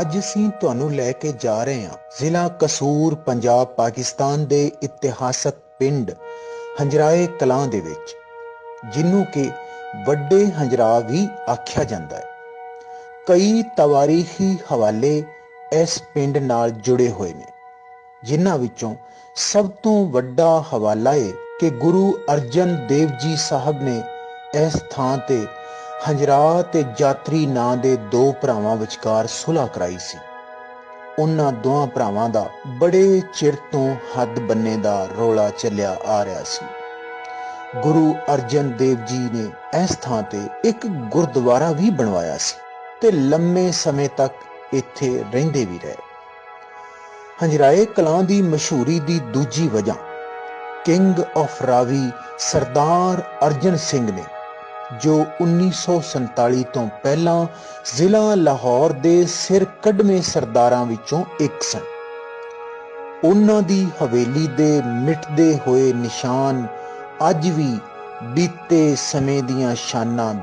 ਅੱਜ ਅਸੀਂ ਤੁਹਾਨੂੰ ਲੈ ਕੇ ਜਾ ਰਹੇ ਹਾਂ ਜ਼ਿਲ੍ਹਾ ਕਸੂਰ, ਪੰਜਾਬ, ਪਾਕਿਸਤਾਨ ਦੇ ਇਤਿਹਾਸਕ ਪਿੰਡ ਹੰਜਰਾਏ ਕਲਾਂ ਦੇ ਵਿੱਚ ਜਿਹਨੂੰ ਕਿ ਵੱਡੇ ਹੰਜਰਾ ਵੀ ਆਖਿਆ ਜਾਂਦਾ ਹੈ। ਕਈ ਤਵਾਰੀਖੀ ਹਵਾਲੇ ਇਸ ਪਿੰਡ ਨਾਲ ਜੁੜੇ ਹੋਏ ਨੇ, ਜਿਨ੍ਹਾਂ ਵਿੱਚੋਂ ਸਭ ਤੋਂ ਵੱਡਾ ਹਵਾਲਾ ਹੈ ਕਿ ਗੁਰੂ ਅਰਜਨ ਦੇਵ ਜੀ ਸਾਹਿਬ ਨੇ ਇਸ ਥਾਂ ਤੇ ਹੰਜਰਾ ਤੇ ਯਾਤਰੀ ਨਾਂ ਦੇ ਦੋ ਭਰਾਵਾਂ ਵਿਚਕਾਰ ਸੁਲ੍ਹਾ ਕਰਾਈ ਸੀ। ਉਹਨਾਂ ਦੋਹਾਂ ਭਰਾਵਾਂ ਦਾ ਬੜੇ ਚਿਰ ਤੋਂ ਹੱਦ ਬੰਨੇ ਦਾ ਰੋਲਾ ਚੱਲਿਆ ਆ ਰਿਹਾ ਸੀ। ਗੁਰੂ ਅਰਜਨ ਦੇਵ ਜੀ ਨੇ ਇਸ ਥਾਂ ਤੇ ਇੱਕ ਗੁਰਦੁਆਰਾ ਵੀ ਬਣਵਾਇਆ ਸੀ ਤੇ ਲੰਮੇ ਸਮੇਂ ਤੱਕ ਇੱਥੇ ਰਹਿੰਦੇ ਵੀ ਰਹੇ। ਹੰਜਰਾਏ ਕਲਾਂ ਦੀ ਮਸ਼ਹੂਰੀ ਦੀ ਦੂਜੀ ਵਜ੍ਹਾ ਕਿੰਗ ਆਫ ਰਾਵੀ ਸਰਦਾਰ ਅਰਜਨ ਸਿੰਘ ਨੇ ਜੋ 1947 ਤੋਂ ਪਹਿਲਾਂ ਜ਼ਿਲ੍ਹਾ ਲਾਹੌਰ ਦੇ ਸਿਰ ਕੱਢਵੇਂ ਸਰਦਾਰਾਂ ਵਿੱਚੋਂ ਇੱਕ ਸਨ। ਉਹਨਾਂ ਦੀ ਹਵੇਲੀ ਦੇ ਮਿਟਦੇ ਹੋਏ ਨਿਸ਼ਾਨ ਅੱਜ ਵੀ ਬੀਤੇ ਸਮੇਂ ਦੀਆਂ ਸ਼ਾਨਾਂ